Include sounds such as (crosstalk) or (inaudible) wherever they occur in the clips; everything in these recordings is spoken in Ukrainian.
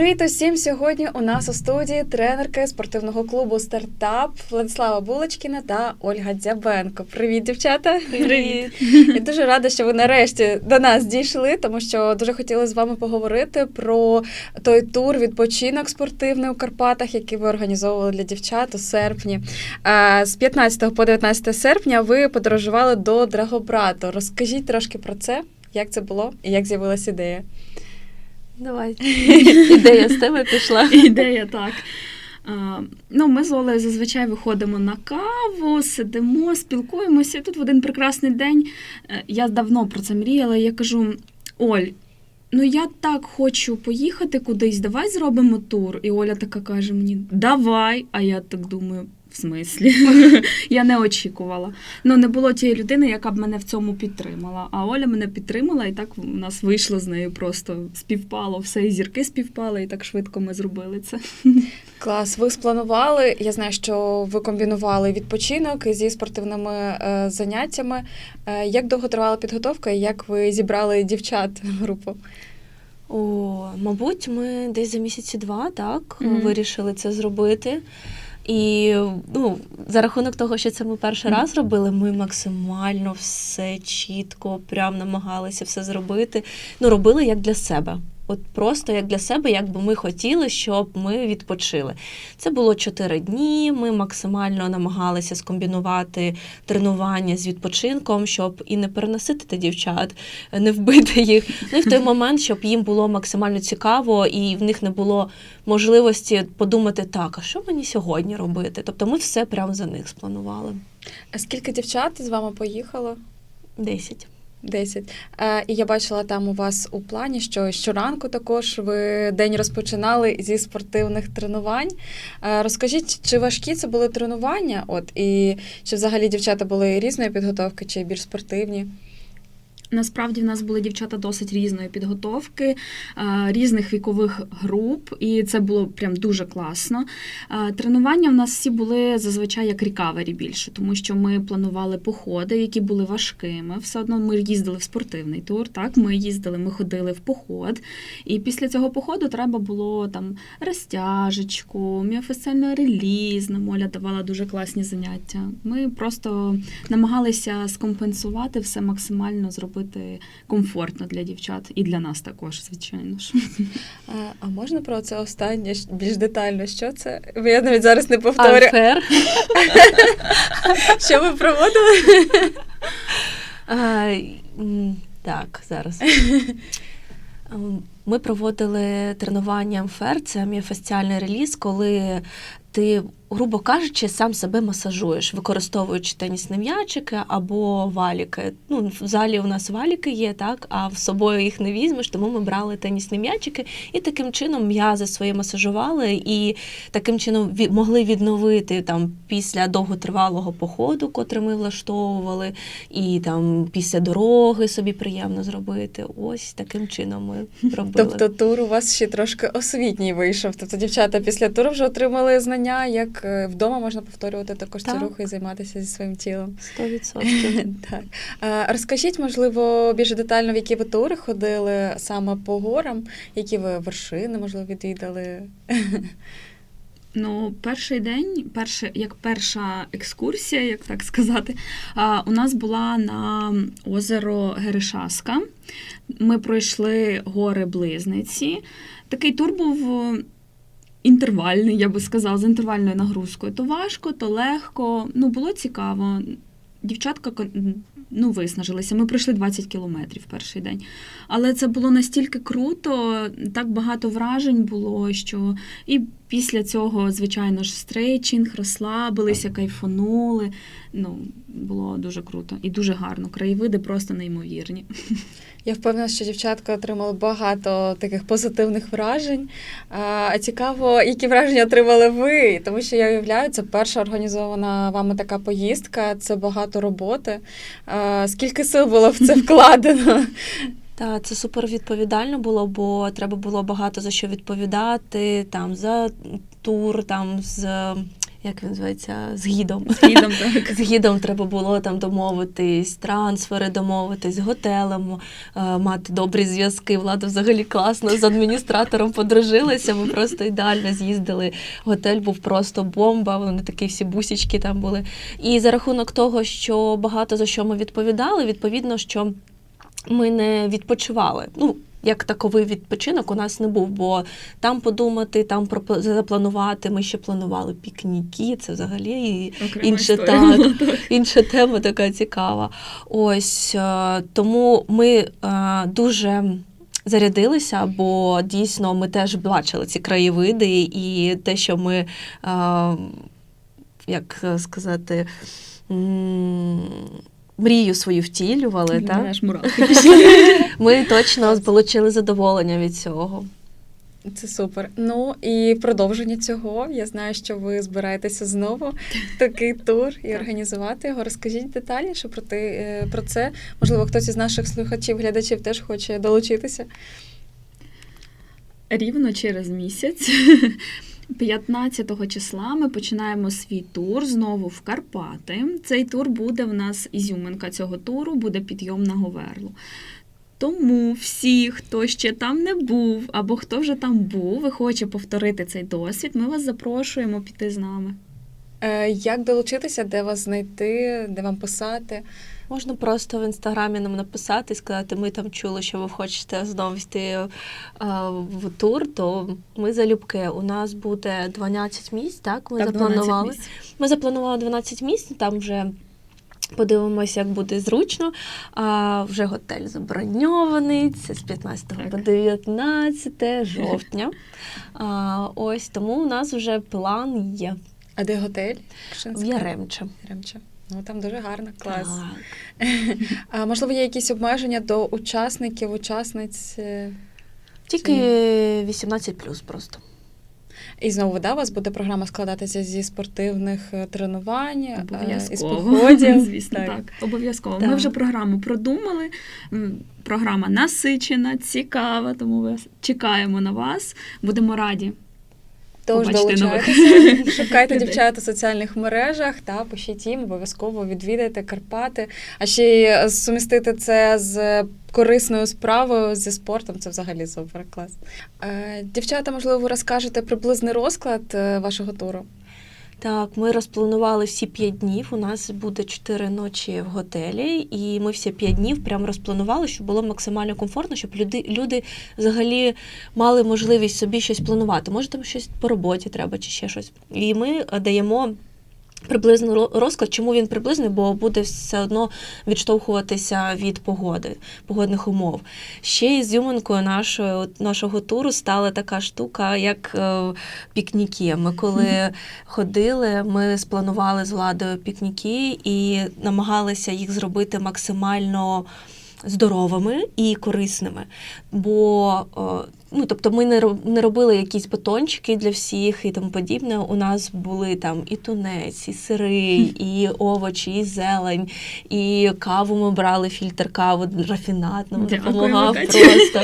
Привіт усім! Сьогодні у нас у студії тренерки спортивного клубу Стартап Владислава Булочкіна та Ольга Дзябенко. Привіт, дівчата! Привіт! Я дуже рада, що ви нарешті до нас дійшли, тому що дуже хотіла з вами поговорити про той тур відпочинок спортивний у Карпатах, який ви організовували для дівчат у серпні. З 15 по 19 серпня ви подорожували до Драгобрату. Розкажіть трошки про це, як це було і як з'явилася ідея. Давай. (laughs) Ідея з тебе пішла. Ідея так. А, ну, Ми з Олею зазвичай виходимо на каву, сидимо, спілкуємося. І тут в один прекрасний день е, я давно про це мріяла. Я кажу: Оль, ну я так хочу поїхати кудись, давай зробимо тур. І Оля така каже мені: Давай. А я так думаю. В смислі, (laughs) я не очікувала. Ну не було тієї людини, яка б мене в цьому підтримала. А Оля мене підтримала, і так у нас вийшло з нею просто співпало все, і зірки співпали, і так швидко ми зробили це. (laughs) Клас, ви спланували. Я знаю, що ви комбінували відпочинок зі спортивними е, заняттями. Е, як довго тривала підготовка і як ви зібрали дівчат в групу? О, мабуть, ми десь за місяці два так Мгм. вирішили це зробити. І ну, за рахунок того, що це ми перший раз робили, ми максимально все чітко, прям намагалися все зробити. Ну, робили як для себе. От просто як для себе, як би ми хотіли, щоб ми відпочили. Це було чотири дні. Ми максимально намагалися скомбінувати тренування з відпочинком, щоб і не переносити дівчат, не вбити їх. Ну і в той момент, щоб їм було максимально цікаво, і в них не було можливості подумати, так, а що мені сьогодні робити? Тобто ми все прямо за них спланували. А скільки дівчат з вами поїхало? Десять. Десять. Е, і я бачила там у вас у плані, що щоранку також ви день розпочинали зі спортивних тренувань. Е, розкажіть, чи важкі це були тренування? От і чи взагалі дівчата були різної підготовки, чи більш спортивні? Насправді в нас були дівчата досить різної підготовки, е, різних вікових груп, і це було прям дуже класно. Е, Тренування в нас всі були зазвичай як рікавері більше, тому що ми планували походи, які були важкими. Все одно ми їздили в спортивний тур. Так, ми їздили, ми ходили в поход. І після цього походу треба було там розтяжечку, міофасціальний реліз. Нам давала дуже класні заняття. Ми просто намагалися скомпенсувати все максимально зробити комфортно для дівчат і для нас також, звичайно ж. А, а можна про це останнє більш детально? Що це? Бо я навіть зараз не повторю. Анфер. Що ви проводили? А, Так, зараз. Ми проводили тренування МФР, це міофасціальний реліз, коли ти, грубо кажучи, сам себе масажуєш, використовуючи тенісні м'ячики або валіки. Ну, в залі у нас валіки є, так, а з собою їх не візьмеш, тому ми брали тенісні м'ячики і таким чином м'язи свої масажували, і таким чином могли відновити там після довготривалого походу, котрий ми влаштовували, і там після дороги собі приємно зробити. Ось таким чином ми робили. Тобто тур у вас ще трошки освітній вийшов. Тобто дівчата після туру вже отримали знання, як е, вдома можна повторювати також ці рухи і займатися зі своїм тілом. 100%. (laughs) Так. Розкажіть, можливо, більш детально, в які ви тури ходили саме по горам, які ви вершини, можливо, відвідали. Ну, перший день, перше, як перша екскурсія, як так сказати, у нас була на озеро Геришаска. Ми пройшли гори Близниці. Такий тур був інтервальний, я би сказала, з інтервальною нагрузкою. То важко, то легко. Ну, було цікаво. Дівчатка ну, виснажилися. Ми пройшли 20 кілометрів перший день. Але це було настільки круто, так багато вражень було, що і після цього, звичайно ж, стрейчинг, розслабилися, кайфанули. Ну, було дуже круто і дуже гарно. Краєвиди просто неймовірні. Я впевнена, що дівчатка отримали багато таких позитивних вражень. А цікаво, які враження отримали ви, тому що я уявляю, це перша організована вами така поїздка, це багато роботи. А, Скільки сил було в це (laughs) вкладено? Та це супер відповідально було, бо треба було багато за що відповідати, там за тур, там з як він називається, з гідом. З гідом, так. (laughs) З гідом треба було там домовитись, трансфери домовитись, готелем, е, мати добрі зв'язки. Влада взагалі класно з адміністратором подружилася. Ми просто ідеально з'їздили. Готель був просто бомба. Вони такі всі бусічки там були. І за рахунок того, що багато за що ми відповідали, відповідно, що ми не відпочивали. Ну, як таковий відпочинок у нас не був, бо там подумати, там пропла- запланувати. Ми ще планували пікніки, це взагалі і історія так, (laughs) (laughs) інша тема така цікава. Ось е, тому ми е, дуже. Зарядилися, бо дійсно ми теж бачили ці краєвиди, і те, що ми, е, як сказати, мрію свою втілювали, Для так? мене аж мурахи (laughs) ми точно отримали задоволення від цього. Це супер. Ну і продовження цього. Я знаю, що ви збираєтеся знову такий тур і організувати його. Розкажіть детальніше про те е, про це. Можливо, хтось із наших слухачів, глядачів теж хоче долучитися. Рівно через місяць, 15 числа, ми починаємо свій тур знову в Карпати. Цей тур буде в нас ізюминка цього туру, буде підйом на Говерлу. Тому всі, хто ще там не був, або хто вже там був і хоче повторити цей досвід, ми вас запрошуємо піти з нами. Е, Як долучитися, де вас знайти, де вам писати? Можна просто в інстаграмі нам написати і сказати, ми там чули, що ви хочете знову йти е, в тур, то ми залюбки. У нас буде 12 місць, так? Ми Так, 12 запланували. місць. Ми запланували 12 місць, там вже. Подивимося, як буде зручно. А вже готель заброньований. Це з 15 Так. по 19 жовтня. А, ось тому у нас вже план є А де готель? в Яремче. Яремче. Ну там дуже гарно, клас. Так. (laughs) А можливо, є якісь обмеження до учасників, учасниць? е? Тільки 18 просто. І знову да, у вас буде програма складатися зі спортивних е, тренувань, е, із Обов'язково. походів. (laughs) Звісно, так. Обов'язково. Так. Ми вже програму продумали. Програма насичена, цікава, тому ми чекаємо на вас. Будемо раді. Тож долучайтеся, (laughs) шукайте дівчата дівчат у соціальних мережах та пишіть їм, обов'язково відвідайте Карпати. А ще й сумістити це з корисною справою зі спортом. Це взагалі супер клас. Е, Дівчата, можливо, ви розкажете приблизний розклад е, вашого туру. Так, ми розпланували всі п'ять днів. У нас буде чотири ночі в готелі, і ми всі п'ять днів прямо розпланували, щоб було максимально комфортно, щоб люди, люди взагалі мали можливість собі щось планувати. Може, там щось по роботі треба чи ще щось. І ми даємо. Приблизний розклад, чому він приблизний, бо буде все одно відштовхуватися від погоди, погодних умов. Ще із зюминкою нашої, нашого туру стала така штука, як е, пікніки. Ми коли ходили, ми спланували з владою пікніки і намагалися їх зробити максимально здоровими і корисними. Бо е, ну, тобто ми не роб- не робили якісь батончики для всіх і тому подібне. У нас були там і тунець, і сири, і овочі, і зелень, і каву ми брали, фільтр каву рафінат нам допомагав просто.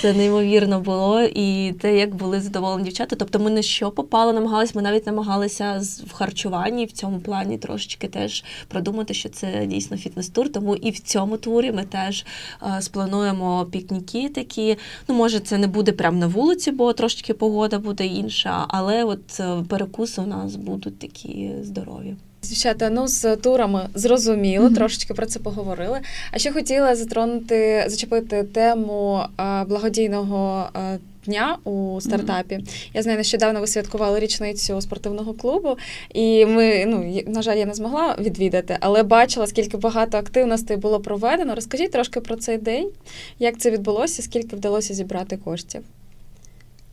Це неймовірно було. І те, як були задоволені дівчата. Тобто ми не що попало, намагалися, ми навіть намагалися в харчуванні в цьому плані трошечки теж продумати, що це дійсно фітнес-тур. Тому і в цьому турі ми теж е, сплануємо пікніки такі. Ну, може, це не буде прямо на вулиці, бо трошечки погода буде інша, але от е, перекуси у нас будуть такі здорові. Дівчата, ну з турами зрозуміло, Мгм. трошечки про це поговорили. А ще хотіла затронути, зачепити тему а, благодійного а, дня у стартапі. Я знаю, нещодавно ви святкували річницю спортивного клубу, і ми, ну на жаль, я не змогла відвідати, але бачила, скільки багато активностей було проведено. Розкажіть трошки про цей день, як це відбулося, скільки вдалося зібрати коштів.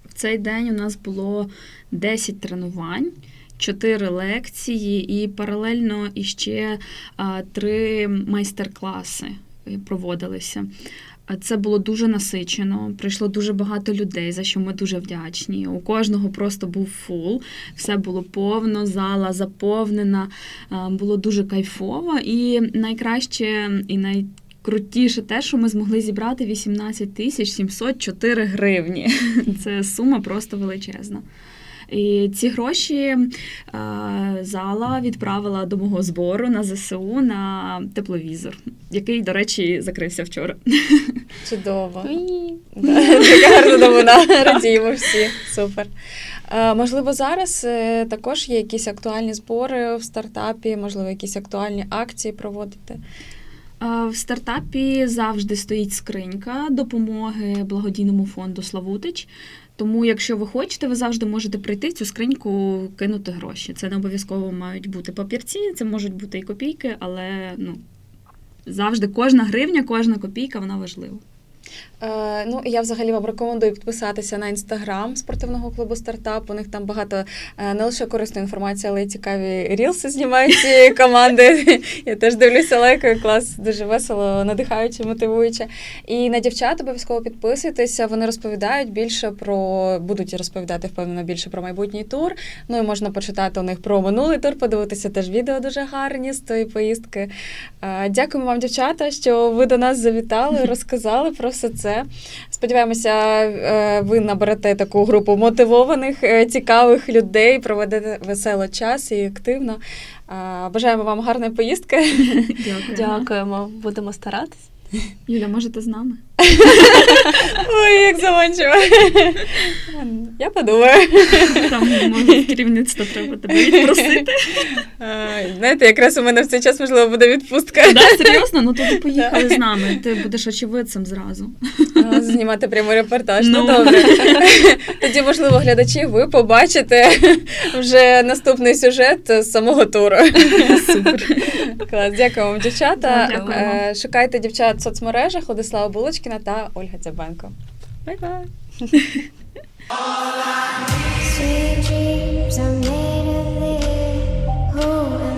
В цей день у нас було 10 тренувань. Чотири лекції і паралельно іще три майстер-класи е, проводилися. Це було дуже насичено. Прийшло дуже багато людей, за що ми дуже вдячні. У кожного просто був фул, все було повно, зала заповнена, було дуже кайфово. І найкраще і найкрутіше те, що ми змогли зібрати 18 тисяч 704 гривні. (laughs) Це сума просто величезна. І ці гроші е, зала відправила до мого збору на ЗСУ на тепловізор, який, до речі, закрився вчора. Чудово. Така гарна новина. Радіємо всі. Супер. Е, Можливо, зараз е, також є якісь актуальні збори в стартапі, можливо, якісь актуальні акції проводите. Е, В стартапі завжди стоїть скринька допомоги благодійному фонду Славутич. Тому, якщо ви хочете, ви завжди можете прийти в цю скриньку, кинути гроші. Це не обов'язково мають бути папірці, це можуть бути і копійки, але ну завжди кожна гривня, кожна копійка вона важлива. Е, ну, і я взагалі вам рекомендую підписатися на інстаграм спортивного клубу стартап. У них там багато е, не лише корисної інформації, але й цікаві рілси знімають цієї (laughs) команди. Я теж дивлюся лайкою, клас, дуже весело, надихаюче, мотивуюче. І на дівчат обов'язково підписуйтеся. Вони розповідають більше про будуть розповідати впевнено більше про майбутній тур. Ну і можна почитати у них про минулий тур, подивитися теж відео дуже гарні з тої поїздки. Е, Дякуємо вам, дівчата, що ви до нас завітали, (laughs) розказали про все це. Сподіваємося, е, ви наберете таку групу мотивованих, е, цікавих людей, проведете весело час і активно. Е, Бажаємо вам гарної поїздки. Дякуємо. Дякуємо, будемо старатись. Юля, можете з нами? (laughs) Ой, як заманчиво. Я подумаю. Там може керівництво треба тебе відпросити. Е, Знаєте, якраз у мене в цей час можливо буде відпустка. Да, серйозно? Ну то ти поїхали з нами. Ти будеш очевидцем зразу. Е, Знімати прямий репортаж. Ну, Ну. добре. Тоді, можливо, глядачі, ви побачите вже наступний сюжет з самого туру. Супер. Клас, дякую вам, дівчата. Дякую вам. Е, Шукайте дівчат в соцмережах Владислава Булочкіна та Ольга Дзябенко. Бай-бай. Sweet dreams are made of this.